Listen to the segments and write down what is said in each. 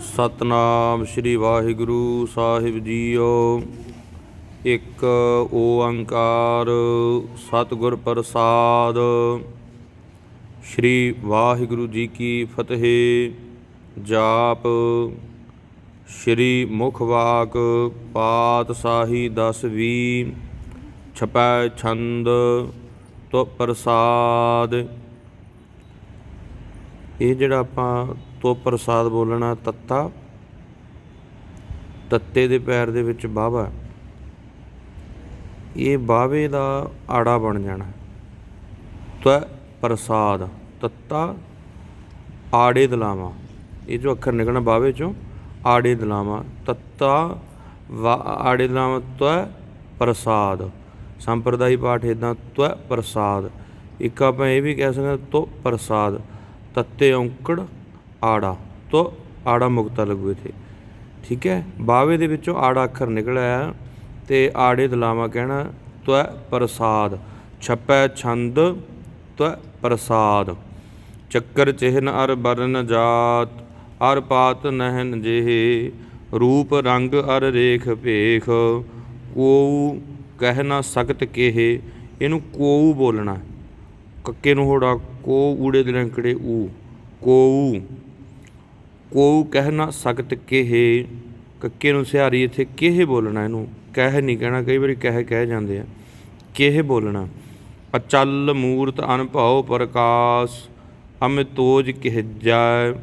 ਸਤਨਾਮ ਸ੍ਰੀ ਵਾਹਿਗੁਰੂ ਸਾਹਿਬ ਜੀਓ। ਇੱਕ ਓੰਕਾਰ ਸਤਿਗੁਰ ਪ੍ਰਸਾਦ। ਸ੍ਰੀ ਵਾਹਿਗੁਰੂ ਜੀ ਕੀ ਫਤਿਹ। ਜਾਪ। ਸ੍ਰੀ ਮੁਖ ਵਾਕ ਪਾਤਸ਼ਾਹੀ 10 ਵੀ। ਛਪੈ ਛੰਦ ਤੋ ਪ੍ਰਸਾਦ। ਇਹ ਜਿਹੜਾ ਆਪਾਂ ਤੋ ਪ੍ਰਸਾਦ ਬੋਲਣਾ ਤੱਤਾ, ਤੱਤੇ ਦੇ ਪੈਰ ਦੇ ਵਿੱਚ ਬਾਵਾ। ਇਹ ਬਾਵੇ ਦਾ ਆੜਾ ਬਣ ਜਾਣਾ। ਤਵ ਪ੍ਰਸਾਦ, ਤੱਤਾ, ਆੜੇ ਦਲਾਵਾ। ਇਹ ਜੋ ਅੱਖਰ ਨਿਕਲਣਾ ਬਾਵੇ ਚੋਂ, ਆੜੇ ਦਲਾਵਾ, ਤੱਤਾ, ਵਾ- ਆੜੇ ਦਲਾਵਾ ਤਵ ਪ੍ਰਸਾਦ। ਸੰਪਰਦਾਈ ਪਾਠ ਇਦਾਂ ਤਵ ਪ੍ਰਸਾਦ। ਇੱਕ ਆਪਾਂ ਇਹ ਵੀ ਕਹਿ ਸਕਦੇ ਹਾਂ, ਤੋ ਪ੍ਰਸਾਦ। ਤੱਤੇ ਔਂਕੜ ਆੜਾ, ਤੋ ਆੜਾ ਮੁਕਤਾ ਲੱਗੂ ਇਥੇ। ਠੀਕ ਹੈ? ਬਾਵੇ ਦੇ ਵਿੱਚੋਂ ਆੜਾ ਅੱਖਰ ਨਿਕਲਿਆ ਤੇ ਆੜੇ ਦਲਾਵਾ ਕਹਿਣਾ, ਤਵ ਪ੍ਰਸਾਦ, ਛਪੈ ਛੰਦ, ਤਵ ਪ੍ਰਸਾਦ। ਚੱਕਰ ਚਿਹਨ ਅਰ ਬਰਨ ਜਾਤ, ਅਰ ਪਾਤ ਨਹਿਨ ਜਿਹੇ, ਰੂਪ ਰੰਗ ਅਰ ਰੇਖ ਭੇਖ। ਕੋਉ ਕਹਿ ਨਾ ਸਕਤ ਕੇਹੇ, ਇਹਨੂੰ ਕੋਉ ਬੋਲਣਾ ਕੱਕੇ ਨੂੰ ਹੋੜਾ ਕੋ ਊੜੇ ਦੇ ਲੰਕੜੇ ਊ, ਕੋਉ। ਕੋਉ ਕਹਿ ਨਾ ਸਕਤ ਕਿਹੇ ਕੱਕੇ ਨੂੰ ਸਿਹਾਰੀ ਇੱਥੇ ਕਿਹੇ ਬੋਲਣਾ ਇਹਨੂੰ ਕਹਿ ਨਹੀਂ ਕਹਿਣਾ ਕਈ ਵਾਰੀ ਕਹਿ ਕਹਿ ਜਾਂਦੇ ਆ ਕਿਹੇ ਬੋਲਣਾ ਅਚਲ ਮੂਰਤ ਅਨਭਉ ਪ੍ਰਕਾਸ਼ ਅਮਿਤੋਜ ਕਿਹਜੈ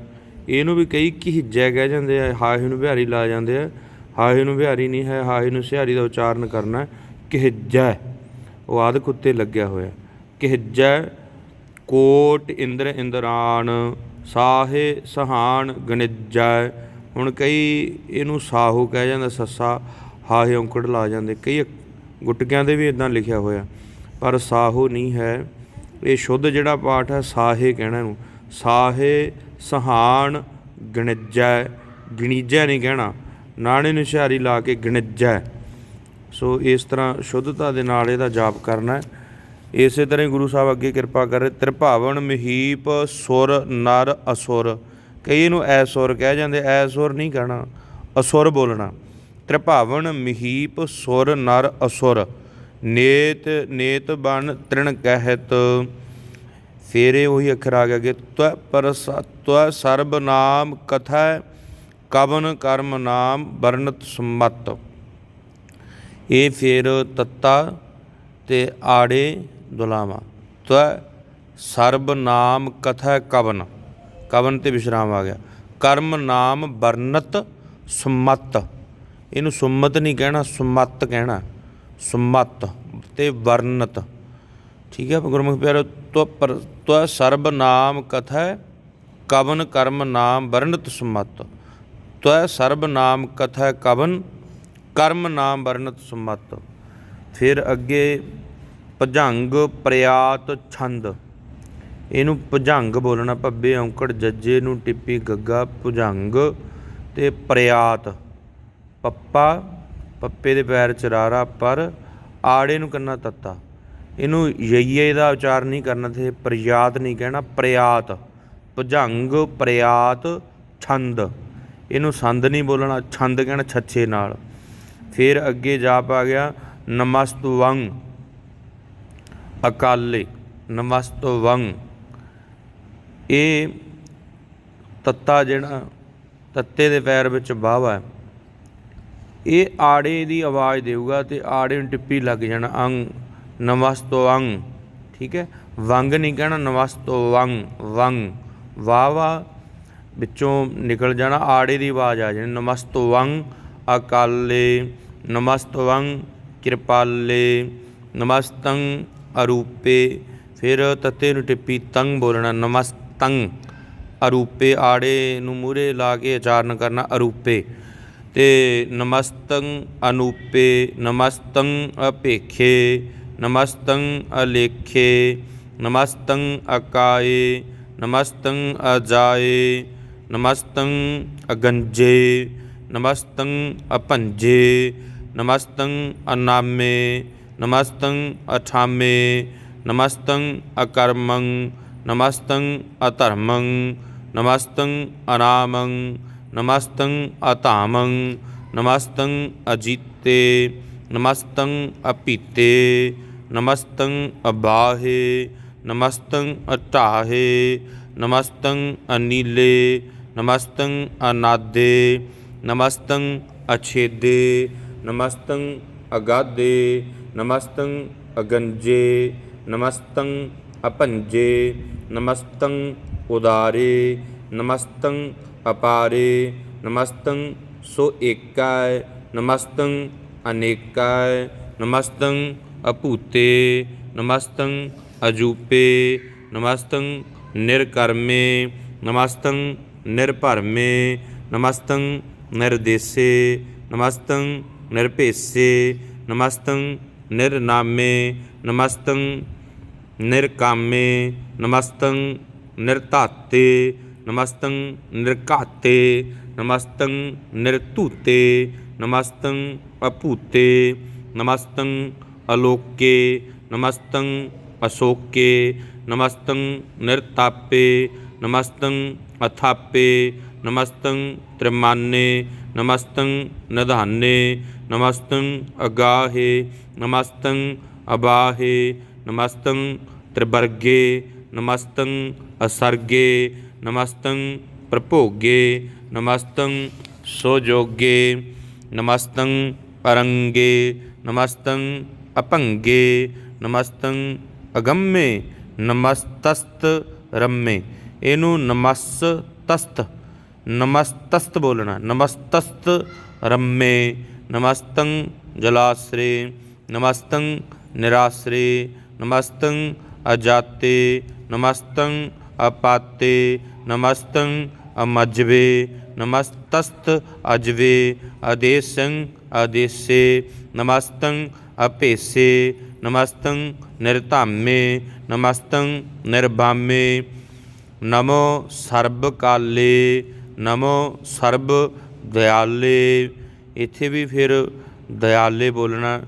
ਇਹਨੂੰ ਵੀ ਕਈ ਕਿਹਜੈ ਕਹਿ ਜਾਂਦੇ ਆ ਹਾਹੇ ਨੂੰ ਬਿਹਾਰੀ ਲਾ ਜਾਂਦੇ ਆ ਹਾਹੇ ਨੂੰ ਬਿਹਾਰੀ ਨਹੀਂ ਹੈ ਹਾਹੇ ਨੂੰ ਸਿਹਾਰੀ ਦਾ ਉਚਾਰਨ ਕਰਨਾ ਕਿਹਜੈ ਉਹ ਆਦਿਕ ਉੱਤੇ ਲੱਗਿਆ ਹੋਇਆ ਕਿਹਜੈ ਕੋਟ ਇੰਦਰ ਇੰਦਰਾਨ ਸਾਹੇ ਸਹਾਨ ਗਣਿਜੈ। ਹੁਣ ਕਈ ਇਹਨੂੰ ਸਾਹੋ ਕਹਿ ਜਾਂਦਾ, ਸੱਸਾ ਹਾਹੇ ਔਂਕੜ ਲਾ ਜਾਂਦੇ। ਕਈ ਗੁਟਕਿਆਂ ਦੇ ਵੀ ਇਦਾਂ ਲਿਖਿਆ ਹੋਇਆ। ਪਰ ਸਾਹੋ ਨਹੀਂ ਹੈ। ਇਹ ਸ਼ੁੱਧ ਜਿਹੜਾ ਪਾਠ ਹੈ, ਸਾਹੇ ਕਹਿਣਾ ਇਹਨੂੰ। ਸਾਹੇ ਸਹਾਨ ਗਣਿਜੈ। ਗਣੀਜੈ ਨਹੀਂ ਕਹਿਣਾ। ਨਾਣੇ ਨੂੰ ਲਾ ਕੇ ਗਣਿਜੈ। ਸੋ ਇਸ ਤਰ੍ਹਾਂ ਸ਼ੁੱਧਤਾ ਦੇ ਨਾਲ ਇਹਦਾ ਜਾਪ ਕਰਨਾ ਹੈ। ਇਸੇ ਤਰ੍ਹਾਂ ਹੀ ਗੁਰੂ ਸਾਹਿਬ ਅੱਗੇ ਕਿਰਪਾ ਕਰੇ ਤ੍ਰਿਭਾਵਨ ਮਹੀਪ ਸੁਰ ਨਰ ਅਸੁਰ। ਕਈ ਇਹਨੂੰ ਐਸੁਰ ਕਹਿ ਜਾਂਦੇ, ਐਸੁਰ ਨਹੀਂ ਕਹਿਣਾ, ਅਸੁਰ ਬੋਲਣਾ। ਤ੍ਰਿਭਾਵਨ ਮਹੀਪ ਸੁਰ ਨਰ ਅਸੁਰ। ਨੇਤ ਨੇਤ ਬਨ ਤ੍ਰਿਣ ਕਹਿਤ। ਫੇਰੇ ਉਹੀ ਅੱਖਰ ਆ ਗਿਆ ਕਿ ਤਵ ਪਰਸ ਸਰਬ ਨਾਮ ਕਥਾ, ਕਵਨ ਕਰਮ ਨਾਮ ਵਰਣਤ ਸਮਤ। ਇਹ ਫਿਰ ਤੱਤਾ ਤੇ ਆੜੇ ਦੁਲਾਵਾ ਤਵ ਸਰਬ ਨਾਮ ਕਥਾ ਕਵਨ। ਕਵਨ ਤੇ ਵਿਸ਼ਰਾਮ ਆ ਗਿਆ। ਕਰਮ ਨਾਮ ਵਰਨਤ ਸੁਮਤ। ਇਹਨੂੰ ਸੁਮਤ ਨਹੀਂ ਕਹਿਣਾ, ਸੁਮਤ ਕਹਿਣਾ। ਸੁਮਤ ਤੇ ਵਰਨਤ। ਠੀਕ ਹੈ ਗੁਰਮੁਖ ਪਿਆਰੋ ਤਵ ਪਰ ਤਵ ਸਰਬ ਨਾਮ ਕਥਾ ਕਵਨ, ਕਰਮ ਨਾਮ ਵਰਨਤ ਸੁਮਤ। ਤਵ ਸਰਬ ਨਾਮ ਕਥਾ ਕਵਨ, ਕਰਮ ਨਾਮ ਵਰਨਤ ਸੁਮਤ। ਫਿਰ ਅੱਗੇ ਭਜੰਗ ਪ੍ਰਿਆਤ ਛੰਦ। ਇਹਨੂੰ ਭੁਜੰਗ ਬੋਲਣਾ ਪੱਬੇ ਔਂਕੜ ਜੱਜੇ ਨੂੰ ਟਿੱਪੀ ਗੱਗਾ ਭੁਜੰਗ ਤੇ ਪ੍ਰਿਆਤ ਪੱਪਾ, ਪੱਪੇ ਦੇ ਪੈਰ ਚਰਾਰਾ ਪਰ ਆੜੇ ਨੂੰ ਕੰਨਾ ਤੱਤਾ। ਇਹਨੂੰ ਯਈਏ ਦਾ ਉਚਾਰ ਨਹੀਂ ਕਰਨਾ ਤੇ ਪ੍ਰਿਆਤ ਨਹੀਂ ਕਹਿਣਾ ਪ੍ਰਿਆਤ ਭੁਜੰਗ ਪ੍ਰਿਆਤ ਛੰਦ। ਇਹਨੂੰ ਸੰਦ ਨਹੀਂ ਬੋਲਣਾ, ਛੰਦ ਕਹਿਣਾ ਛੱਛੇ ਨਾਲ। ਫਿਰ ਅੱਗੇ ਜਾਪ ਆ ਗਿਆ ਨਮਸਤਵੰ ਅਕਾਲੇ ਨਮਸਤੋ ਨਮਸਤਵੰ। ਇਹ ਤੱਤਾ ਜਿਹੜਾ ਤੱਤੇ ਦੇ ਪੈਰ ਵਿੱਚ ਬਾਵਾ ਹੈ। ਇਹ ਆੜੇ ਦੀ ਆਵਾਜ਼ ਦੇਊਗਾ ਤੇ ਆੜੇ ਨੂੰ ਟਿੱਪੀ ਲੱਗ ਜਾਣਾ ਅੰਗ, ਨਮਸਤਵੰ। ਠੀਕ ਹੈ? ਵੰਗ ਨਹੀਂ ਕਹਿਣਾ, ਨਮਸਤਵੰ, ਵੰਗ। ਵੰਗ ਵਾਵਾ ਵਿੱਚੋਂ ਨਿਕਲ ਜਾਣਾ, ਆੜੇ ਦੀ ਆਵਾਜ਼ ਆ ਜਾਣੀ, ਨਮਸਤਵੰ, ਅਕਾਲੇ, ਨਮਸਤਵੰ, ਕਿਰਪਾਲੇ, ਨਮਸਤੰ ਅਰੂਪੇ ਫਿਰ ਤੱਤੇ ਨੂੰ ਟਿੱਪੀ ਤੰਗ ਬੋਲਣਾ ਨਮਸਤੰ ਅਰੂਪੇ ਆੜੇ ਨੂੰ ਮੂਰੇ ਲਾ ਕੇ ਉਚਾਰਨ ਕਰਨਾ ਅਰੂਪੇ ਤੇ ਨਮਸਤੰ ਅਨੂਪੇ ਨਮਸਤੰ ਅਪੇਖੇ ਨਮਸਤੰ ਅਲੇਖੇ ਨਮਸਤੰ ਅਕਾਏ ਨਮਸਤੰ ਅਜਾਏ ਨਮਸਤੰ ਅਗੰਜੇ ਨਮਸਤੰ ਅਪੰਜੇ ਨਮਸਤੰ ਅਨਾਮੇ ਨਮਸਤੰ ਅਠਾਮੇ ਨਮਸਤੰ ਅਕਰਮੰ ਨਮਸਤੰ ਅਧਰਮੰ ਨਮਸਤੰ ਅਨਾਮੰ ਨਮਸਤੰ ਅਧਾਮੰ ਨਮਸਤੰ ਅਜੀਤੇ ਨਮਸਤੰ ਅਪੀਤੇ ਨਮਸਤੰ ਅਬਾਹੇ ਨਮਸਤੰ ਅਟਾਹੇ ਨਮਸਤੰ ਅਨੀਲੇ ਨਮਸਤੰ ਅਨਾਦੇ ਨਮਸਤੰ ਅਛੇਦੇ ਨਮਸਤੰ ਅਗੰਜੇ ਨਮਸਤੰ ਅਪੰਜੇ ਨਮਸਤੰ ਉਦਾਰੇ ਨਮਸਤੰ ਅਪਾਰੇ ਨਮਸਤੰ ਸੋ ਏਕਾਇ ਨਮਸਤੰ ਅਨੇਕਾਇ ਨਮਸਤੰ ਅਭੂਤੇ ਨਮਸਤੰ ਅਜੂਪੇ ਨਮਸਤੰ ਨਿਰਕਰਮੇ ਨਮਸਤੰ ਨਿਰਭਰਮੇ ਨਮਸਤੰ ਨਿਰਦੇਸੇ ਨਮਸਤੰ ਨਿਰਪੇਸ਼ੇ ਨਮਸਤੰ ਨਿਰਨਾਮੇ ਨਮਸਤੰ, ਨਿਰਕਾਮੇ ਨਮਸਤੰ, ਨਿਰਧਾਤੇ ਨਮਸਤੰ, ਨਿਰਘਾਤੇ ਨਮਸਤੰ, ਨਿਰਧੂਤੇ ਨਮਸਤੰ, ਅਭੂਤੇ ਨਮਸਤੰ, ਅਲੋਕੇ ਨਮਸਤੰ, ਅਸ਼ੋਕੇ ਨਮਸਤੰ, ਨਿਰਤਾਪੇ ਨਮਸਤੰ, ਅਥਾਪੇ ਨਮਸਤੰ ਤ੍ਰਿਮਾਨੇ, ਨਮਸਤੰ ਨਧਾਨੇ, ਨਮਸਤੰ ਅਗਾਹੇ, ਨਮਸਤੰ ਅਬਾਹੇ, ਨਮਸਤੰ ਤ੍ਰਿਵਰਗੇ, ਨਮਸਤੰ ਅਸਰਗੇ, ਨਮਸਤੰ ਪ੍ਰਭੋਗੇ, ਨਮਸਤੰ ਸੋਜੋਗੇ, ਨਮਸਤੰ ਅਰੰਗੇ ਨਮਸਤੰ ਅਪੰਗੇ, ਨਮਸਤੰ ਅਗੰਮੇ, ਨਮਸਤਸਤ ਰੰਮੇ। ਇਹਨੂੰ ਨਮਸਤਸਤ ਨਮਸਤਸਤ ਬੋਲਣਾ ਨਮਸਤਸਤ ਰੰਮੇ ਨਮਸਤੰ ਜਲਾਸਰੇ ਨਮਸਤੰ ਨਿਰਾਸਰੇ ਨਮਸਤੰ ਅਜਾਤੇ ਨਮਸਤੰ ਅਪਾਤੇ ਨਮਸਤੰ ਅਮਜਵੇ ਨਮਸਤਸਤ ਅਜਵੇ ਅਦੇਸੰ ਅਦੇਸੇ ਨਮਸਤੰ ਅਪੇਸੇ ਨਮਸਤੰ ਨਿਰਧਾਮੇ ਨਮਸਤੰ ਨਿਰਭਾਮੇ ਨਮੋ ਸਰਬ ਕਾਲੇ ਨਮੋ ਸਰਬ ਦਿਆਲੇ ਇੱਥੇ ਵੀ ਫਿਰ ਦਿਆਲੇ ਬੋਲਣਾ।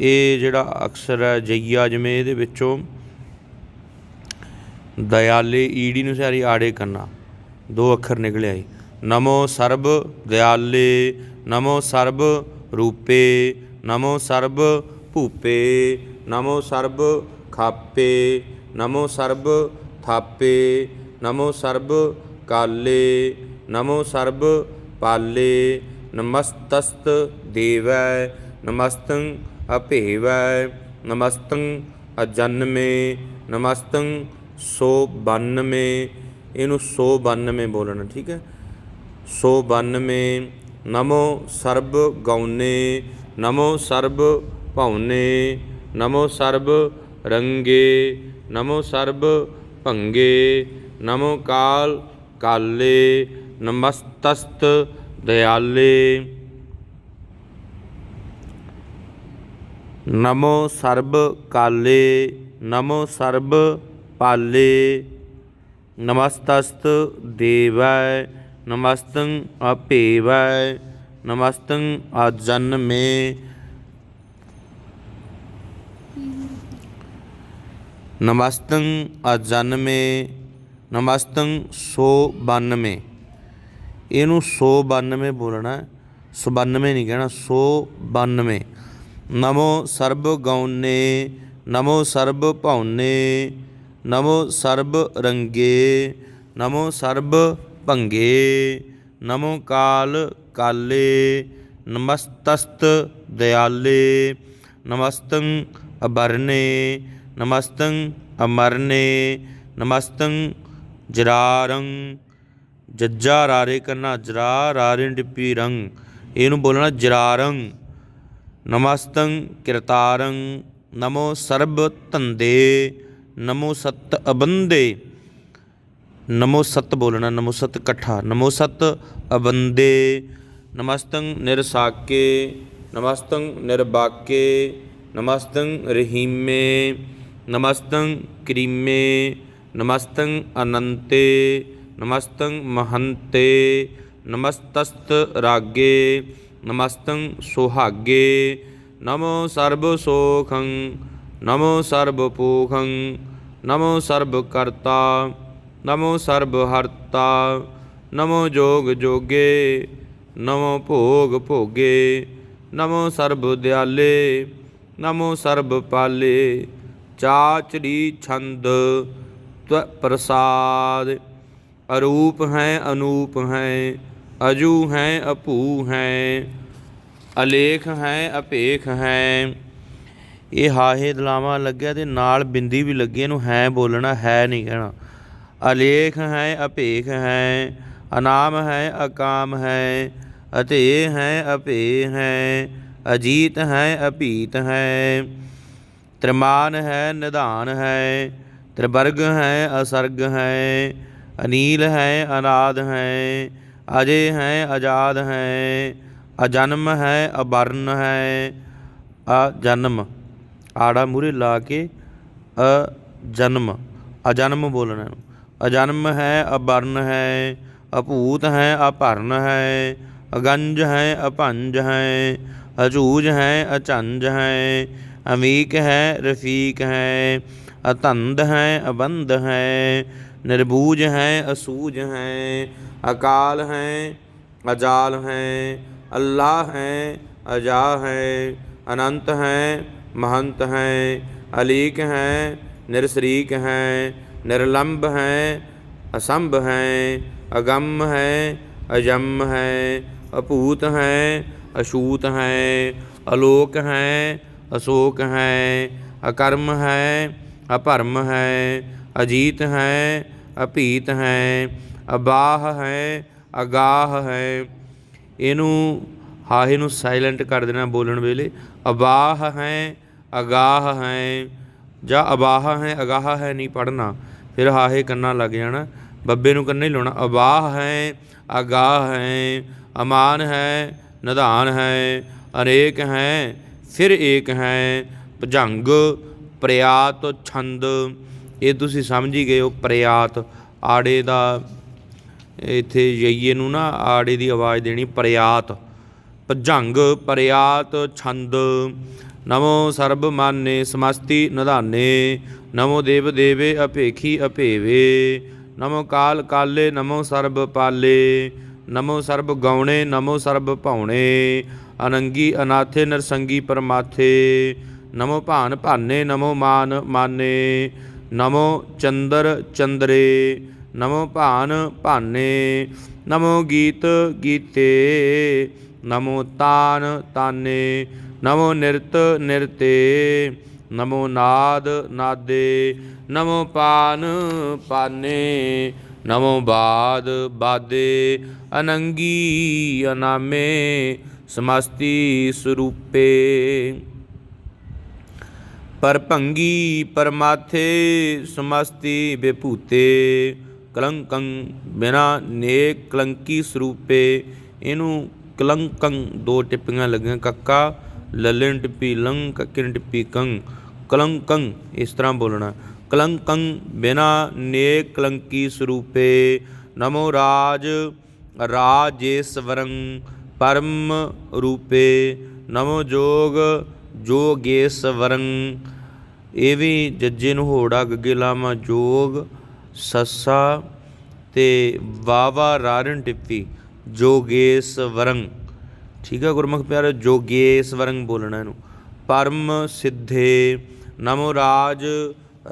ਇਹ ਜਿਹੜਾ ਅਕਸਰ ਹੈ ਜਈਆ ਜਿਵੇਂ ਇਹਦੇ ਵਿੱਚੋਂ ਦਿਆਲੇ ਈੜੀ ਨੂੰ ਸਾਰੀ ਆੜੇ ਕਰਨਾ। ਦੋ ਅੱਖਰ ਨਿਕਲੇ ਆਏ। ਨਮੋ ਸਰਬ ਦਿਆਲੇ ਨਮੋ ਸਰਬ ਰੂਪੇ, ਨਮੋ ਸਰਬ ਭੂਪੇ, ਨਮੋ ਸਰਬ ਖਾਪੇ, ਨਮੋ ਸਰਬ ਥਾਪੇ, ਨਮੋ ਸਰਬ ਕਾਲੇ ਨਮੋ ਸਰਬ ਪਾਲੇ, ਨਮਸਤਸਤ ਦੇਵੈ, ਨਮਸਤੰ ਅਭੇਵੈ, ਨਮਸਤੰ ਅਜਨਮੇ, ਨਮਸਤੰ ਸੋ 92 ਇਹਨੂੰ 192 ਬੋਲਣਾ, ਠੀਕ ਹੈ? 192 ਨਮੋ ਸਰਬ ਗੌਨੇ ਨਮੋ ਸਰਬ ਭਉਨੇ, ਨਮੋ ਸਰਬ ਰੰਗੇ, ਨਮੋ ਸਰਬ ਭੰਗੇ, ਨਮੋ ਕਾਲ ਕਾਲੇ ਨਮਸਤਸਤ, ਦਿਆਲੇ। ਨਮੋ ਸਰਬ ਕਾਲੇ, ਨਮੋ ਸਰਬ ਪਾਲੇ। ਨਮਸਤਸਤ ਦੇਵੈ, ਨਮਸਤੰ ਅਭੇਵੈ ਨਮਸਤੰ ਅਜਨਮੇ। ਨਮਸਤੰ ਅਜਨਮੇ। ਨਮਸਤੰ ਸੋ 92 ਇਹਨੂੰ 192 ਬੋਲਣਾ 192 ਨਹੀਂ ਕਹਿਣਾ 192 ਨਮੋ ਸਰਬ ਗੌਨੇ ਨਮੋ ਸਰਬ ਭੌਨੇ ਨਮੋ ਸਰਬ ਰੰਗੇ, ਨਮੋ ਸਰਬ ਭੰਗੇ, ਨਮੋ ਕਾਲ ਕਾਲੇ, ਨਮਸਤਸਤ ਦਿਆਲੇ, ਨਮਸਤੰ ਅਬਰਨੇ, ਨਮਸਤੰ ਅਮਰਨੇ, ਨਮਸਤੰ ਜਰਾਰੰ, ਜੱਜਾ ਰਾਰੇ ਕਰਨਾ ਜਰਾ ਰਾਰੇ ਡਿੱਪੀ ਰੰਗ ਇਹਨੂੰ ਬੋਲਣਾ ਜਰਾਰੰ। ਨਮਸਤੰ ਕਿਰਤਾਰੰ, ਨਮੋ ਸਰਬ ਧੰਦੇ, ਨਮੋ ਸਤ ਅਬੰਦੇ। ਨਮੋ ਸਤ ਬੋਲਣਾ, ਨਮੋ ਸਤ ਇਕੱਠਾ, ਨਮੋ ਸਤ ਅਬੰਦੇ। ਨਮਸਤੰ ਨਿਰਸਾਕੇ, ਨਮਸਤੰ ਨਿਰਬਾਕੇ, ਨਮਸਤੰ ਰਹੀਮੇ, ਨਮਸਤੰ ਕਰੀਮੇ। ਨਮਸਤੰ ਅਨੰਤੇ, ਨਮਸਤੰ ਮਹੰਤੇ, ਨਮਸਤਸਤ ਰਾਗੇ, ਨਮਸਤੰ ਸੁਹਾਗੇ, ਨਮੋ ਸਰਬ ਸੋਖੰ, ਨਮੋ ਸਰਬ ਪੂਖੰ, ਨਮੋ ਸਰਬ ਕਰਤਾ, ਨਮੋ ਸਰਬ ਹਰਤਾ, ਨਮੋ ਜੋਗ ਜੋਗੇ, ਨਮੋ ਭੋਗ ਭੋਗੇ, ਨਮੋ ਸਰਬ ਦਿਆਲੇ, ਨਮੋ ਸਰਬ ਪਾਲੇ ਚਾਚੜੀ ਛੰਦ ਪ੍ਰਸਾਦ ਅਰੂਪ ਹੈ ਅਨੂਪ ਹੈ ਅਜੂ ਹੈ ਅਭੂ ਹੈ ਅਲੇਖ ਹੈ ਅਪੇਖ ਹੈ ਇਹ ਹਾਹੇ ਦਲਾਵਾਂ ਲੱਗਿਆ ਤੇ ਨਾਲ ਬਿੰਦੀ ਵੀ ਲੱਗੀ ਇਹਨੂੰ ਹੈ ਬੋਲਣਾ ਹੈ ਨਹੀਂ ਕਹਿਣਾ ਅਲੇਖ ਹੈ ਅਪੇਖ ਹੈ ਅਨਾਮ ਹੈ ਅਕਾਮ ਹੈ ਅਤੇ ਹੈ ਅਪੇ ਹੈ ਅਜੀਤ ਹੈ ਅਪੀਤ ਹੈ ਤ੍ਰਿਮਾਨ ਹੈ ਨਿਧਾਨ ਹੈ ਤ੍ਰਿਵਰਗ ਹੈ, ਅਸਰਗ ਹੈ, ਅਨੀਲ ਹੈ, ਅਨਾਦ ਹੈ, ਅਜੇ ਹੈ ਆਜ਼ਾਦ ਹੈ, ਅਜਨਮ ਹੈ, ਅਬਰਨ ਹੈ, ਅਜਨਮ। ਆੜਾ ਮੂਰੇ ਲਾ ਕੇ ਅਜਨਮ ਅਜਨਮ ਬੋਲਣਾ ਇਹਨੂੰ। ਅਜਨਮ ਹੈ, ਅਬਰਨ ਹੈ, ਅਭੂਤ ਹੈ, ਅਭਰਨ ਹੈ, ਅਗੰਜ ਹੈ, ਅਭੰਜ ਹੈ ਅਝੂਜ ਹੈ, ਅਚੰਜ ਹੈ ਅਮੀਕ ਹੈ, ਰਫੀਕ ਹੈ ਅਤੰਦ ਹੈ, ਅਬੰਧ ਹੈ ਨਿਰਬੂਜ ਹੈ, ਅਸੂਜ ਹੈ, ਅਕਾਲ ਹੈ, ਅਜਾਲ ਹੈ, ਅੱਲਾਹ ਹੈ ਅਜਾ ਹੈ, ਅਨੰਤ ਹੈ, ਮਹੰਤ ਹੈ, ਅਲੀਕ ਹੈ, ਨਿਰਸਰੀਕ ਹੈ ਨਿਰਲੰਭ ਹੈ, ਅਸੰਭ ਹੈ, ਅਗੰਮ ਹੈ ਅਜੰਮ ਹੈ, ਅਭੂਤ ਹੈ ਅਸ਼ੂਤ ਹੈ, ਅਲੋਕ ਹੈ ਅਸ਼ੋਕ ਹੈ, ਅਕਰਮ ਹੈ ਅਭਰਮ ਹੈ, ਅਜੀਤ ਹੈ, ਅਭੀਤ ਹੈ, ਅਬਾਹ ਹੈ, ਅਗਾਹ ਹੈ। ਇਹਨੂੰ ਹਾਹੇ ਨੂੰ ਸਾਇਲੈਂਟ ਕਰ ਦੇਣਾ ਬੋਲਣ ਵੇਲੇ। ਅਬਾਹ ਹੈ, ਅਗਾਹ ਹੈ, ਜਾਂ ਅਬਾਹ ਹੈ, ਅਗਾਹ ਹੈ ਨਹੀਂ ਪੜਨਾ ਫਿਰ ਹਾਹੇ, ਕੰਨਾ ਲੱਗ ਜਾਣਾ। ਬੱਬੇ ਨੂੰ ਕੰਨੇ ਲਾਉਣਾ। ਅਬਾਹ ਹੈ, ਅਗਾਹ ਹੈ, ਅਮਾਨ ਹੈ, ਨਿਧਾਨ ਹੈ, ਅਨੇਕ ਹੈ ਫਿਰ ਏਕ ਹੈ ਭੁਜੰਗ ਪ੍ਰਿਆਤ ਛੰਦ। ਇਹ ਤੁਸੀਂ ਸਮਝ ਹੀ ਗਏ ਹੋ ਪ੍ਰਿਆਤ ਆੜੇ ਦਾ ਇੱਥੇ ਯਈਏ ਨੂੰ ਨਾ, ਆੜੇ ਦੀ ਆਵਾਜ਼ ਦੇਣੀ ਪ੍ਰਿਆਤ ਭਜੰਗ ਪ੍ਰਿਆਤ ਛੰਦ। ਨਮੋ ਸਰਬ ਮਾਨੇ, ਸਮਸਤੀ ਨਿਧਾਨੇ। ਨਮੋ ਦੇਵ ਦੇਵੇ, ਅਪੇਖੀ ਅਪੇਵੇ। ਨਮੋ ਕਾਲ ਕਾਲੇ, ਨਮੋ ਸਰਬ ਪਾਲੇ। ਨਮੋ ਸਰਬ ਗਾਉਣੇ, ਨਮੋ ਸਰਬ ਭਾਉਣੇ। ਅਨੰਗੀ ਅਨਾਥੇ ਨਰਸੰਗੀ ਪਰਮਾਥੇ, ਨਮੋ ਭਾਨ ਭਾਨੇ ਨਮੋ ਮਾਨ ਮਾਨੇ, ਨਮੋ ਚੰਦਰ ਚੰਦਰੇ, ਨਮੋ ਭਾਨ ਭਾਨੇ, ਨਮੋ ਗੀਤ ਗੀਤੇ, ਨਮੋ ਤਾਨ ਤਾਨੇ, ਨਮੋ ਨਿਰਤ ਨਿਰਤੇ, ਨਮੋ ਨਾਦ ਨਾਦੇ, ਨਮੋ ਪਾਨ ਪਾਨੇ, ਨਮੋ ਬਾਦ ਬਾਦੇ, ਅਨੰਗੀ ਅਨਾਮੇ ਸਮਸਤੀ ਸਰੂਪੇ। ਪਰਭੰਗੀ ਪਰਮਾਥੇ ਸਮਸਤੀ ਬੇਭੂਤੇ ਕਲੰਕੰ ਬਿਨਾ ਨੇਕ ਕਲੰਕੀ ਸਰੂਪੇ। ਇਹਨੂੰ ਕਲੰਕੰ ਦੋ ਟਿੱਪੀਆਂ ਲੱਗੀਆਂ, ਕੱਕਾ, ਲੱਲਣ ਟਿੱਪੀ ਲੰ ਕੱਕਿਨ ਟਿੱਪੀ ਕੰ ਕਲੰਕੰ, ਇਸ ਤਰ੍ਹਾਂ ਬੋਲਣਾ। ਕਲੰਕੰ ਬਿਨਾ ਨੇਕ ਕਲੰਕੀ ਸਰੂਪੇ। ਨਮੋ ਰਾਜ ਰਾਜੇਸਵਰੰ ਪਰਮ ਰੂਪੇ ਨਮੋ ਜੋਗ ਜੋਗੇਸਵਰੰ ਇਹ ਵੀ ਜੱਜੇ ਨੂੰ ਹੋੜਾ ਗੱਗੇ ਲਾਮਾ ਜੋਗ, ਸੱਸਾ ਤੇ ਵਾਵਾ ਰਾਰਨ ਟਿੱਪੀ ਜੋਗੇਸਵਰੰ ਠੀਕ ਹੈ ਗੁਰਮੁਖ ਪਿਆਰੇ ਜੋਗੇਸਵਰੰ ਬੋਲਣਾ ਇਹਨੂੰ। ਪਰਮ ਸਿੱਧੇ ਨਮੋ ਰਾਜ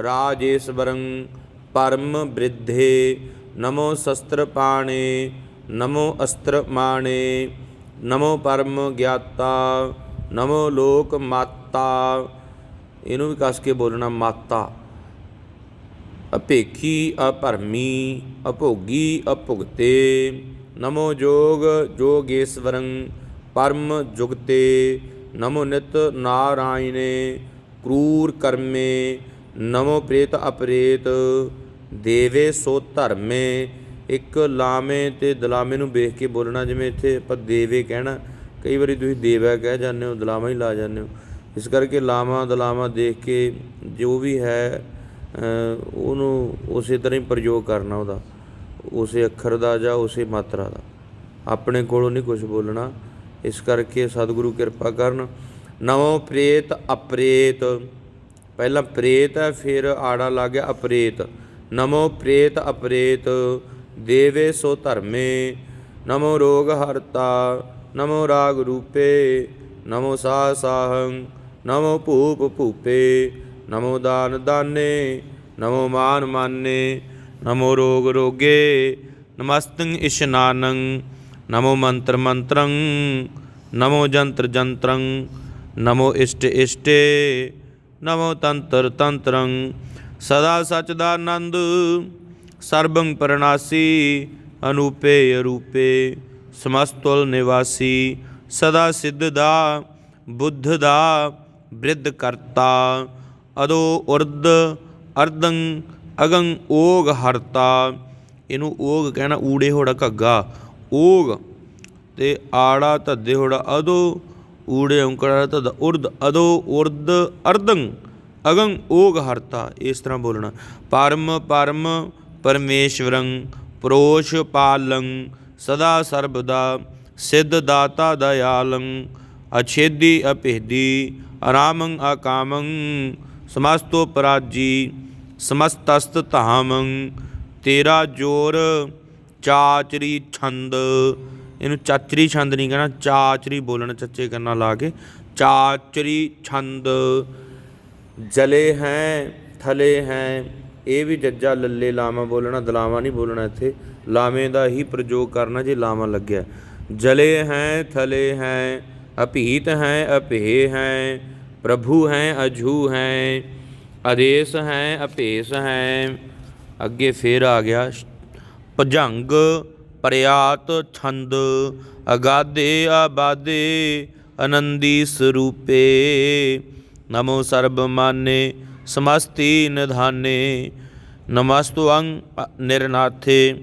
ਰਾਜੇਸਵਰੰ ਪਰਮ ਬ੍ਰਿਧੇ ਨਮੋ ਸ਼ਸਤਰ ਪਾਣੇ, ਨਮੋ ਅਸਤਰ ਮਾਣੇ। ਨਮੋ ਪਰਮ ਗਿਆਤਾ, ਨਮੋ ਲੋਕ ਮਾਤਾ। ਇਹਨੂੰ ਵੀ ਕਸ ਕੇ ਬੋਲਣਾ ਮਾਤਾ। ਅਪੇਖੀ ਅਪਰਮੀ ਅਭੋਗੀ, ਅਭੁਗਤੇ। ਨਮੋ ਜੋਗ, ਜੋਗੇਸਵਰੰ, ਪਰਮ ਜੁਗਤੇ। ਨਮੋ ਨਿਤ ਨਾਰਾਇਣੇ, ਕਰੂਰ ਕਰਮੇ। ਨਮੋ ਪ੍ਰੇਤ ਅਪਰੇਤ, ਦੇਵੇ ਸੋ ਧਰਮੇ। ਇੱਕ ਲਾਮੇ ਤੇ ਦਲਾਮੇ ਨੂੰ ਵੇਖ ਕੇ ਬੋਲਣਾ, ਜਿਵੇਂ ਇੱਥੇ ਆਪਾਂ ਦੇਵੇ ਕਹਿਣਾ। ਕਈ ਵਾਰੀ ਤੁਸੀਂ ਦੇਵਾ ਕਹਿ ਜਾਂਦੇ ਹੋ, ਦਲਾਮਾ ਹੀ ਲਾ ਜਾਂਦੇ ਹੋ। ਇਸ ਕਰਕੇ ਲਾਮਾ, ਦਲਾਮਾ ਦੇਖ ਕੇ ਜੋ ਵੀ ਹੈ ਉਹਨੂੰ ਉਸੇ ਤਰ੍ਹਾਂ ਹੀ ਪ੍ਰਯੋਗ ਕਰਨਾ ਉਹਦਾ। ਉਸੇ ਅੱਖਰ ਦਾ ਜਾਂ ਉਸੇ ਮਾਤਰਾ ਦਾ। ਆਪਣੇ ਕੋਲੋਂ ਨਹੀਂ ਕੁਝ ਬੋਲਣਾ। ਇਸ ਕਰਕੇ ਸਤਿਗੁਰੂ ਕਿਰਪਾ ਕਰਨ। ਨਵੋ ਪ੍ਰੇਤ ਅਪ੍ਰੇਤ। ਪਹਿਲਾਂ ਪ੍ਰੇਤ ਹੈ, ਫਿਰ ਆੜਾ ਲੱਗ ਗਿਆ ਅਪ੍ਰੇਤ। ਨਮੋ ਪ੍ਰੇਤ ਅਪ੍ਰੇਤ। ਦੇਵੇ ਸੋ ਧਰਮੇ, ਨਮੋ ਰੋਗ ਹਰਤਾ, ਨਮੋ ਰਾਗ ਰੂਪੇ, ਨਮੋ ਸਾਹ ਸਾਹੰ, ਨਮੋ ਭੂਪ ਭੂਪੇ, ਨਮੋ ਦਾਨ ਦਾਨੇ, ਨਮੋ ਮਾਨ ਮਾਨੇ, ਨਮੋ ਰੋਗ ਰੋਗੇ, ਨਮਸਤੰ ਇਸ਼ਨਾਨੰ, ਨਮੋ ਮੰਤਰ ਮੰਤਰੰ, ਨਮੋ ਜੰਤਰ ਜੰਤਰੰ, ਨਮੋ ਇਸ਼ਟ ਇਸ਼ਟੇ, ਨਮੋ ਤੰਤਰ ਤੰਤਰੰ, ਸਦਾ ਸਚ ਦਾ ਆਨੰਦ ਸਰਬੰ ਪਰਨਾਸੀ ਅਨੂਪੇ ਅਰੂਪੇ, ਸਮਸਤੁਲ ਨਿਵਾਸੀ, ਸਦਾ ਸਿੱਧ ਦਾ, ਬੁੱਧ ਦਾ, ਬ੍ਰਿਧ ਕਰਤਾ। ਅਦੋ ਉਰਦ ਅਰਦੰ ਅਗੰ ਓਗ ਹਰਤਾ। ਇਹਨੂੰ ਓਗ ਕਹਿਣਾ ਊੜੇ ਹੋੜਾ ਘੱਗਾ। ਓਗ ਤੇ ਆੜਾ ਧੱਦੇ ਹੋੜਾ ਅਦੋ, ਊੜੇ ਓੰਕੜਾ ਧੱਦਾ ਉਰਦ ਅਦੋ ਉਰਦ ਅਰਦੰ ਅਗੰ ਓਗ ਹਰਤਾ। ਇਸ ਤਰ੍ਹਾਂ ਬੋਲਣਾ। ਪਰਮ ਪਰਮ ਪਰਮੇਸ਼ਵਰੰ ਪ੍ਰੋਸ਼ ਪਾਲੰ ਸਦਾ ਸਰਬਦਾ, ਸਿੱਧ ਦਾਤਾ ਦਇਆਲੰ, ਅਛੇਦੀ ਅਭੇਦੀ, ਅਰਾਮੰ ਆਕਾਮੰ ਸਮਸਤੋ ਪਰਾਜੀ, ਸਮਸਤਸਤ ਧਾਮੰ, ਤੇਰਾ ਜੋਰ ਚਾਚਰੀ ਛੰਦ। ਇਹਨੂੰ ਚਾਚਰੀ ਛੰਦ ਨਹੀਂ ਕਹਿਣਾ, ਚਾਚਰੀ ਬੋਲਣਾ, ਚੱਚੇ ਕਰਨਾ ਲਾ ਕੇ। ਚਾਚਰੀ ਛੰਦ। ਜਲੇ ਹੈ, ਥਲੇ ਹੈ ਇਹ ਵੀ ਜੱਜਾ ਲੱਲੇ ਲਾਵਾਂ ਬੋਲਣਾ, ਦਲਾਵਾਂ ਨਹੀਂ ਬੋਲਣਾ ਇੱਥੇ। ਲਾਵੇਂ ਦਾ ਹੀ ਪ੍ਰਯੋਗ ਕਰਨਾ ਜੇ ਲਾਵਾਂ ਲੱਗਿਆ। ਜਲੇ ਹੈ, ਥਲੇ ਹੈ, ਅਭੀਤ ਹੈ, ਅਭੇ ਹੈ, ਪ੍ਰਭੂ ਹੈ ਅਝੂ ਹੈ ਆਦੇਸ ਹੈ, ਅਪੇਸ ਹੈ। ਅੱਗੇ ਫੇਰ ਆ ਗਿਆ ਭਜੰਗ ਪ੍ਰਿਆਤ ਛੰਦ, ਅਗਾਦੇ, ਆਬਾਦੇ, ਆਨੰਦੀ ਸਰੂਪੇ। ਨਮੋ ਸਰਬ ਮਾਨੇ ਸਮਸਤੀ ਨਿਧਾਨੇ ਨਮਸਤਵੰ ਅ- ਨਿਰਨਾਥੇ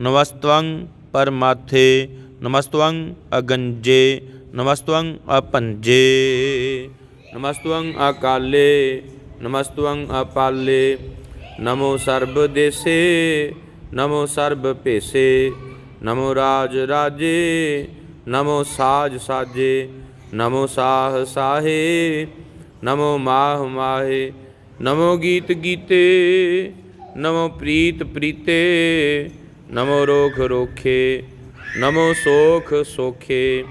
ਨਮਸਤਵੰ ਪਰਮਾਥੇ ਨਮਸਤਵੰ ਅਗੰਜੇ ਨਮਸਤਵੰ ਅਪੰਜੇ ਨਮਸਤਵੰ ਅਕਾਲੇ ਨਮਸਤਵੰ ਅਪਾਲੇ ਨਮੋ ਸਰਬ ਦੇਸੇ ਨਮੋ ਸਰਬ ਭੇਸੇ ਨਮੋ ਰਾਜ ਰਾਜੇ ਨਮੋ ਸਾਜ ਸਾਜੇ ਨਮੋ ਸਾਹ ਸਾਹੇ ਨਮੋ ਮਾਹ ਮਾਹੇ ਨਮੋ ਗੀਤ ਗੀਤੇ, ਨਮੋ ਪ੍ਰੀਤ ਪ੍ਰੀਤੇ, ਨਮੋ ਰੋਖ ਰੋਖੇ, ਨਮੋ ਸੋਖ ਸੋਖੇ,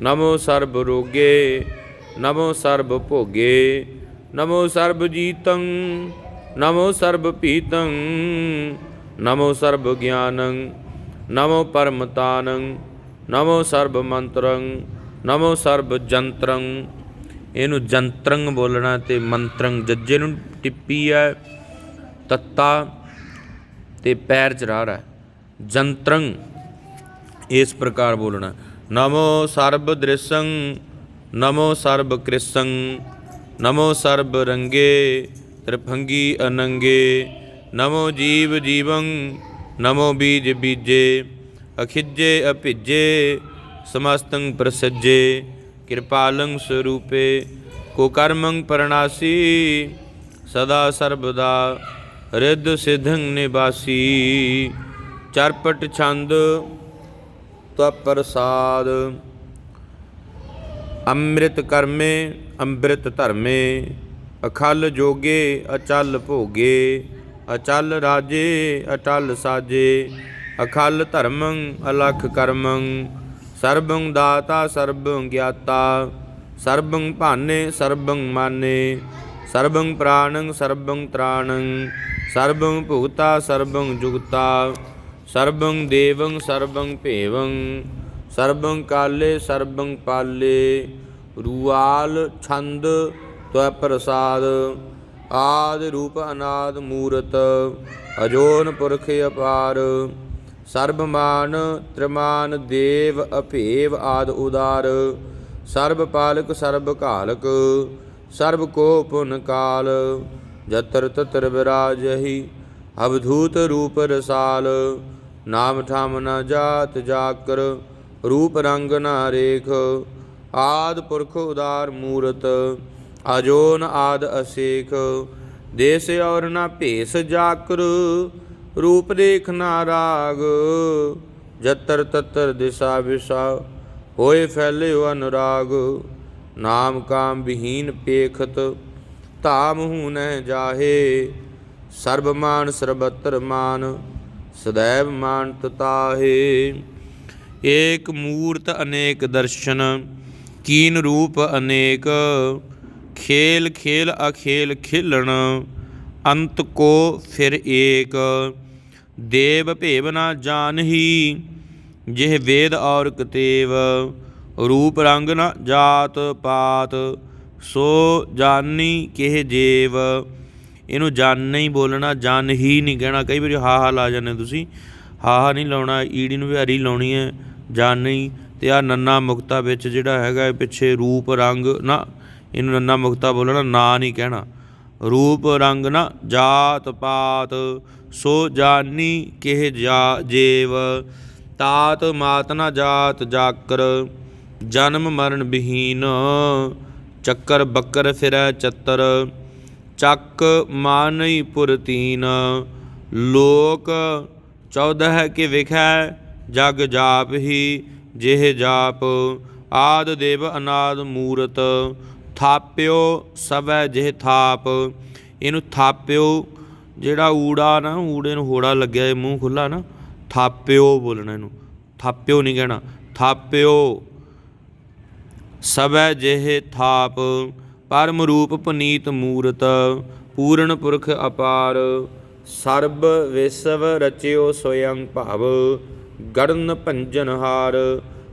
ਨਮੋ ਸਰਬ ਰੋਗੇ, ਨਮੋ ਸਰਬ ਭੋਗੇ, ਨਮੋ ਸਰਬ ਜੀਤੰ, ਨਮੋ ਸਰਬ ਪੀਤੰ, ਨਮੋ ਸਰਬ ਗਿਆਨੰ, ਨਮੋ ਪਰਮਤਾਨੰ, ਨਮੋ ਸਰਬ ਮੰਤਰੰ, ਨਮੋ ਸਰਬ ਜੰਤਰੰ ਇਹਨੂੰ ਜੰਤਰੰਗ ਬੋਲਣਾ ਤੇ ਮੰਤਰੰਗ ਜੱਜੇ ਨੂੰ ਟਿੱਪੀ ਹੈ, ਤੱਤਾ ਤੇ ਪੈਰ ਚਰਾ ਰਹਾ ਜੰਤਰੰ ਇਸ ਪ੍ਰਕਾਰ ਬੋਲਣਾ। ਨਮੋ ਸਰਬ ਦ੍ਰਿਸ਼ੰ, ਨਮੋ ਸਰਬ ਕ੍ਰਿਸੰ, ਨਮੋ ਸਰਬ ਰੰਗੇ ਤ੍ਰਿਭੰਗੀ ਅਨੰਗੇ। ਨਮੋ ਜੀਵ ਜੀਵੰ, ਨਮੋ ਬੀਜ ਬੀਜੇ, ਅਖਿਜੇ ਅਭਿਜੇ, ਸਮਸਤੰ ਪ੍ਰਸਜੇ। ਕਿਰਪਾਲੰ ਸਰੂਪੇ, ਕੋ ਕਰਮੰ ਪਰਨਾਸੀ ਸਦਾ ਸਰਬਦਾ ਰਿੱਧ ਸਿਧੰ ਨਿਵਾਸੀ। ਚਰਪਟ ਛੰਦ ਤਵ ਪ੍ਰਸਾਦ, ਅੰਮ੍ਰਿਤ ਕਰਮੇ, ਅੰਮ੍ਰਿਤ ਧਰਮੇ, ਅਖਲ ਜੋਗੇ, ਅਚਲ ਭੋਗੇ, ਅਚਲ ਰਾਜੇ, ਅਟਲ ਸਾਜੇ, ਅਖਲ ਧਰਮੰ, ਅਲਖ ਕਰਮੰ ਸਰਬੰ ਦਾਤਾ, ਸਰਬੰ ਗਿਆਤਾ। ਸਰਬੰ ਭਾਨੇ, ਸਰਬੰ ਮਾਨੇ। ਸਰਬੰ ਪ੍ਰਾਣੰ ਸਰਬੰ ਤ੍ਰਾਣੰ ਸਰਬੰ ਭੁਗਤਾ ਸਰਬੰ ਜੁਗਤਾ। ਸਰਬੰ ਦੇਵੰ, ਸਰਬੰ ਭੇਵੰ। ਸਰਬੰ ਕਾਲੇ, ਸਰਬੰ ਪਾਲੇ। ਰੂਆਲ, ਛੰਦ ਤਵ ਪ੍ਰਸਾਦ ਆਦ ਰੂਪ ਅਨਾਦ ਮੂਰਤ। ਅਜੋਨ ਪੁਰਖ ਅਪਾਰ। ਸਰਬ ਤ੍ਰਮਾਨ ਦੇਵ ਅਭੇਵ ਆਦ ਉਦਾਰ, ਸਰਬ ਪਾਲਕ, ਸਰਬ ਘਾਲਕ, ਸਰਬ ਕੋ ਪੁਨ ਕਾਲ, ਜਤਰ ਤਤਰ ਵਿਰਾਜਹੀ ਅਵਧੂਤ ਰੂਪ ਰਸਾਲ, ਨਾਮ ਠਾਮ ਨ ਜਾਤ ਜਾਕਰ, ਰੂਪ ਰੰਗ ਨਾ ਰੇਖ, ਆਦ ਪੁਰਖ ਉਦਾਰ ਮੂਰਤ, ਅਜੋਨ ਆਦ ਅਸੇਖ, ਦੇਸ ਔਰ ਨਾ ਭੇਸ ਜਾਕਰ ਰੂਪ ਦੇਖ ਨਾ ਰਾਗ, ਜਤਰ ਤਤਰ ਦਿਸ਼ਾ ਵਿਸ਼ਾ, ਹੋਏ ਫੈਲਿਓ ਅਨੁਰਾਗ, ਨਾਮ ਕਾਮ ਵਿਹੀਨ ਪੇਖਤ, ਧਾਮ ਹੂ ਨਹਿ ਜਾਹੇ, ਸਰਬ ਮਾਨ ਸਰਬਤਰ ਮਾਨ, ਸਦੈਵ ਮਾਨਤ ਤਾਹੇ ਏਕ ਮੂਰਤ ਅਨੇਕ ਦਰਸ਼ਨ, ਕੀਨ ਰੂਪ ਅਨੇਕ, ਖੇਲ ਖੇਲ ਅਖੇਲ ਖਿਲਣ, ਅੰਤ ਕੋ ਫਿਰ ਏਕ। ਦੇਵ ਭੇਵ ਨਾ ਜਾਣਹੀ, ਜਿਹ ਵੇਦ ਔਰ ਕਤੇਵ ਰੂਪ ਰੰਗ ਨਾ ਜਾਤ ਪਾਤ, ਸੋ ਜਾਨੀ ਕਿਹ ਜੇਵ। ਇਹਨੂੰ ਜਾਣ ਹੀ ਬੋਲਣਾ ਜਾਣ ਹੀ ਨਹੀਂ ਕਹਿਣਾ। ਕਈ ਵਾਰੀ ਹਾ ਹਾ ਲਾ ਜਾਂਦੇ ਤੁਸੀਂ। ਹਾ ਹਾ ਨਹੀਂ ਲਾਉਣਾ, ਈੜੀ ਨੂੰ ਵਿਹਾਰੀ ਲਾਉਣੀ ਹੈ ਜਾਣ ਨਹੀਂ ਤੇ ਆ ਨੰਨਾ ਮੁਕਤਾ ਵਿੱਚ ਜਿਹੜਾ ਹੈਗਾ ਪਿੱਛੇ ਰੂਪ ਰੰਗ ਨਾ, ਇਹਨੂੰ ਨੰਨਾ ਮੁਕਤਾ ਬੋਲਣਾ, ਨਾ ਨਹੀਂ ਕਹਿਣਾ। ਰੂਪ ਰੰਗ ਨਾ ਜਾਤ ਪਾਤ ਸੋ ਜਾਨੀ ਕਿਹ ਜਾ ਜੇਵ, ਤਾਤ ਮਾਤ ਨਾ ਜਾਤ ਜਾਕਰ, ਜਨਮ ਮਰਨ ਬਿਹੀਨ, ਚੱਕਰ ਬੱਕਰ ਫਿਰੈ ਚੱਤਰ, ਚੱਕ ਮਾਨਈ ਪੁਰਤੀਨ ਲੋਕ 14 ਕਿ ਵਿਖੈ, ਜਗ ਜਾਪ ਹੀ ਜਿਹ ਜਾਪ, ਆਦ ਦੇਵ ਅਨਾਦ ਮੂਰਤ, ਥਾਪਿਓ ਸਭੈ ਜਿਹ ਥਾਪ ਇਹਨੂੰ ਥਾਪਿਓ ਜਿਹੜਾ ਊੜਾ ਨਾ, ਊੜੇ ਨੂੰ ਹੋੜਾ ਲੱਗਿਆ, ਇਹ ਮੂੰਹ ਖੁੱਲਾ ਨਾ, ਥਾਪਿਓ ਬੋਲਣਾ ਇਹਨੂੰ। ਥਾਪਿਓ ਨਹੀਂ ਕਹਿਣਾ, ਥਾਪਿਓ। ਸਭੈ ਜਿਹੇ ਥਾਪ, ਪਰਮ ਰੂਪ ਪਨੀਤ ਮੂਰਤ, ਪੂਰਨ ਪੁਰਖ ਅਪਾਰ, ਸਰਬ ਵਿਸਵ ਰਚਿਓ ਸੋਯੰ ਭਾਵ, ਗੜਨ ਭੰਜਨ ਹਾਰ,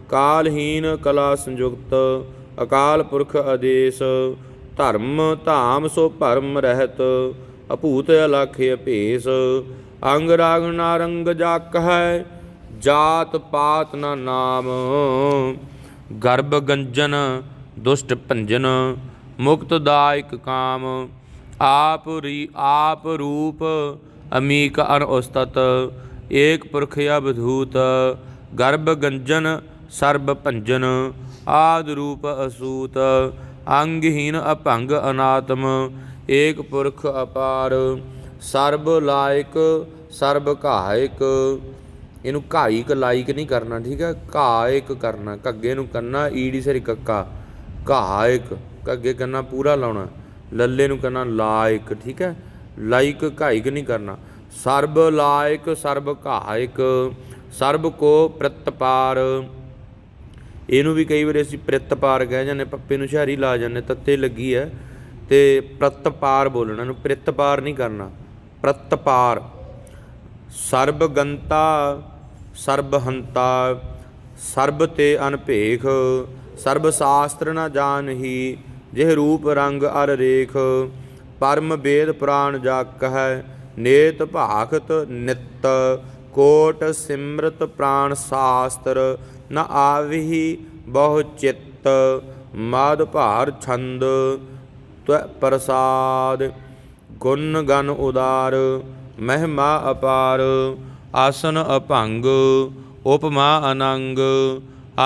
ਕਾਲਹੀਨ ਕਲਾ ਸੰਯੁਕਤ, ਅਕਾਲ ਪੁਰਖ ਆਦੇਸ਼, ਧਰਮ ਧਾਮ ਸੋ ਭਰਮ ਰਹਿਤ ਅਭੂਤ ਅਲਖ ਭੇਸ਼, ਅੰਗ ਰਾਗ ਨਾਰੰਗ ਜਾਕ ਹੈ, ਜਾਤ ਪਾਤ ਨਾ ਨਾਮ। ਗਰਭ ਗੰਜਨ, ਦੁਸ਼ਟ ਭੰਜਨ, ਮੁਕਤ ਦਾਇਕ ਕਾਮ। ਆਪ ਰੀ ਆਪ ਰੂਪ, ਅਮੀਕ ਅਨ ਉਸਤਤ, ਏਕ ਪੁਰਖ ਅਬਧੂਤ ਗਰਭ ਗੰਜਨ, ਸਰਬ ਭੰਜਨ, ਆਦ ਰੂਪ ਅਸੂਤ। ਅੰਗਹੀਨ ਅਭੰਗ ਅਨਾਤਮ। ਏਕ ਪੁਰਖ ਅਪਾਰ, ਸਰਬ ਲਾਇਕ, ਸਰਬ ਘਾਇਕ। ਇਹਨੂੰ ਘਾਇਕ, ਲਾਇਕ ਨਹੀਂ ਕਰਨਾ, ਠੀਕ ਹੈ? ਘਾਇਕ ਕਰਨਾ, ਘੱਗੇ ਨੂੰ ਕੰਨਾ, ਈੜੀ ਸਰੀ ਕੱਕਾ। ਘਾਇਕ, ਘੱਗੇ ਕੰਨਾ ਪੂਰਾ ਲਾਉਣਾ, ਲੱਲੇ ਨੂੰ ਕਰਨਾ ਲਾਇਕ, ਠੀਕ ਹੈ? ਲਾਇਕ, ਘਾਇਕ ਨਹੀਂ ਕਰਨਾ। ਸਰਬ ਲਾਇਕ, ਸਰਬ ਘਾਇਕ, ਸਰਬ ਕੋ ਪ੍ਰਤਪਾਰ। ਇਹਨੂੰ ਵੀ ਕਈ ਵਾਰੀ ਅਸੀਂ ਪ੍ਰਿਤਪਾਰ ਕਹਿ ਜਾਂਦੇ ਪੱਪੇ ਨੂੰ ਸ਼ਹਿਰੀ ਲਾ ਜਾਂਦੇ ਤੱਤੇ ਲੱਗੀ ਹੈ। ਤੇ ਪ੍ਰਤਪਾਰ ਬੋਲਣਾ, ਇਹਨੂੰ ਪ੍ਰਿਤਪਾਰ ਨਹੀਂ ਕਰਨਾ। ਪ੍ਰਤਪਾਰ। ਸਰਬ ਸਰਬਹੰਤਾ, ਸਰਬ ਤੇ ਅਨਭੇਖ ਸਰਬ ਸ਼ਾਸਤਰ ਨ ਜਾਣਹੀ, ਜਿਹ ਰੂਪ ਰੰਗ ਅਰ ਰੇਖ, ਪਰਮ ਵੇਦ ਪੁਰਾਣ ਜਾ ਹੈ ਨੇਤ ਭਾਖਤ ਨਿਤ, ਕੋਟ ਸਿਮਰਤ ਪ੍ਰਾਣ ਸ਼ਾਸਤਰ, ਨ ਆਵਹੀ ਬਹੁ ਚਿੱਤ, ਮਾਦ ਭਾਰ ਛੰਦ ਤਵ ਪ੍ਰਸਾਦ, ਗੁਣ ਗਨ ਉਦਾਰ, ਮਹਿਮਾ ਅਪਾਰ, ਆਸਨ ਅਭੰਗ, ਉਪਮਾ ਅਨੰਗ,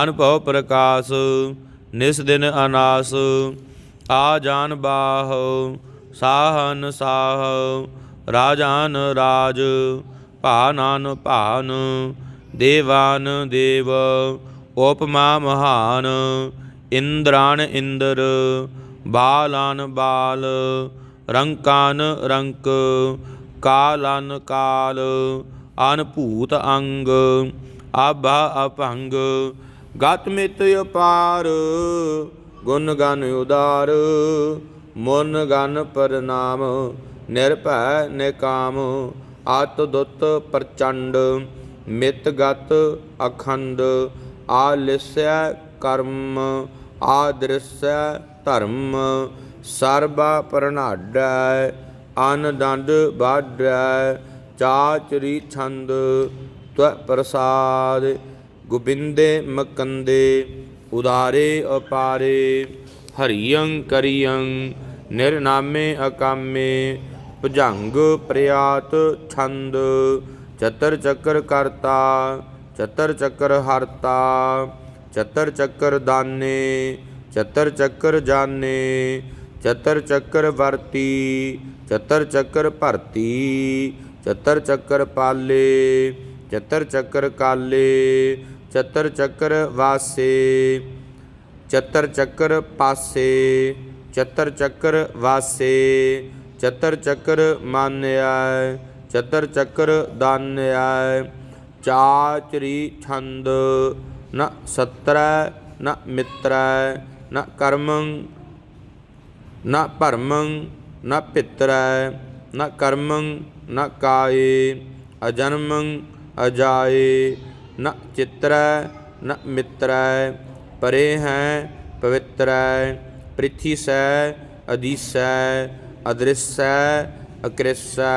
ਅਨੁਭਵ ਪ੍ਰਕਾਸ਼ ਨਿਸ ਦਿਨ ਅਨਾਸ, ਆ ਜਾਨ ਬਾਹ, ਸਾਹਨ ਸਾਹ, ਰਾਜਾਨ ਰਾਜ, ਭਾਨਾਨ ਭਾਨ, ਦੇਵਾਨ ਦੇਵ, ਉਪਮਾ ਮਹਾਨ, ਇੰਦਰਾਨ ਇੰਦਰ ਬਾਲਨ ਬਾਲ, ਰੰਕਾਨ ਰੰਕ, ਕਾਲਨ ਕਾਲ, ਅਨਭੂਤ ਅੰਗ ਆਭਾ ਅਭੰਗ, ਗਤ ਮਿਤ ਅਪਾਰ, ਗੁਣ ਗਨ ਉਦਾਰ, ਮਨ ਗਨ ਪਰਨਾਮ, ਨਿਰਭੈ ਨਿਕਾਮ ਆਤ ਦੁੱਤ ਪ੍ਰਚੰਡ, ਮਿਤ ਗਤ ਅਖੰਡ, ਆਲਿਸੈ ਕਰਮ, ਆਦ੍ਰਿਸੈ ਧਰਮ ਸਰਬਾ ਪਰਨਾਡੈ ਅਨ ਦੰਡ ਬਾਡੈ ਚਾਚਰੀ ਛੰਦ ਤਵ ਪ੍ਰਸਾਦ, ਗੋਬਿੰਦੇ ਮਕੰਦੇ ਉਦਾਰੇ ਅਪਾਰੇ ਹਰੀਯੰ ਕਰੀਯੰ ਨਿਰਨਾਮੇ ਅਕਾਮੇ, ਭੁਜੰਗ ਪ੍ਰਿਆਤ ਛੰਦ, ਚਤਰ ਚੱਕਰ ਕਰਤਾ, ਚਤਰ ਚੱਕਰ ਹਰਤਾ, ਚਤਰ ਚੱਕਰ ਦਾਨੇ ਚਤਰ ਚੱਕਰ ਜਾਣੇ ਚਤਰ ਚੱਕਰ ਵਰਤੀ ਚਤਰ ਚੱਕਰ ਭਰਤੀ ਚਤਰ ਚੱਕਰ ਪਾਲੇ ਚਤਰ ਚੱਕਰ ਕਾਲੇ ਚਤਰ ਚੱਕਰ ਵਾਸੇ ਚਤਰ ਚੱਕਰ ਪਾਸੇ ਚਤਰ ਚੱਕਰ ਵਾਸੇ ਚਤਰ ਚੱਕਰ ਮਾਨਿਆ ਚਤਰ ਚੱਕਰ ਦਾਨਿਆਇ ਚਾਚਰੀ ਛੰਦ ਨ ਸਤਰੈ ਨ ਮਿੱਤਰੈ ਨ ਕਰਮੰ ਨ ਭਰਮੰ ਨ ਪਿਤਰੈ ਨ ਕਰਮੰ ਨ ਕਾਏ, ਅਜਨਮੰ, ਅਜਾਏ ਨ ਚਿਤਰੈ ਨ ਮਿਤਰੈ, ਪਰੇ ਹੈ, ਪਵਿੱਤਰੈ, ਪ੍ਰਿਥੀ ਸੈ ਅਦੀਸੈ ਅਦ੍ਰਿਸੈ, ਅਕ੍ਰਿਸੈ।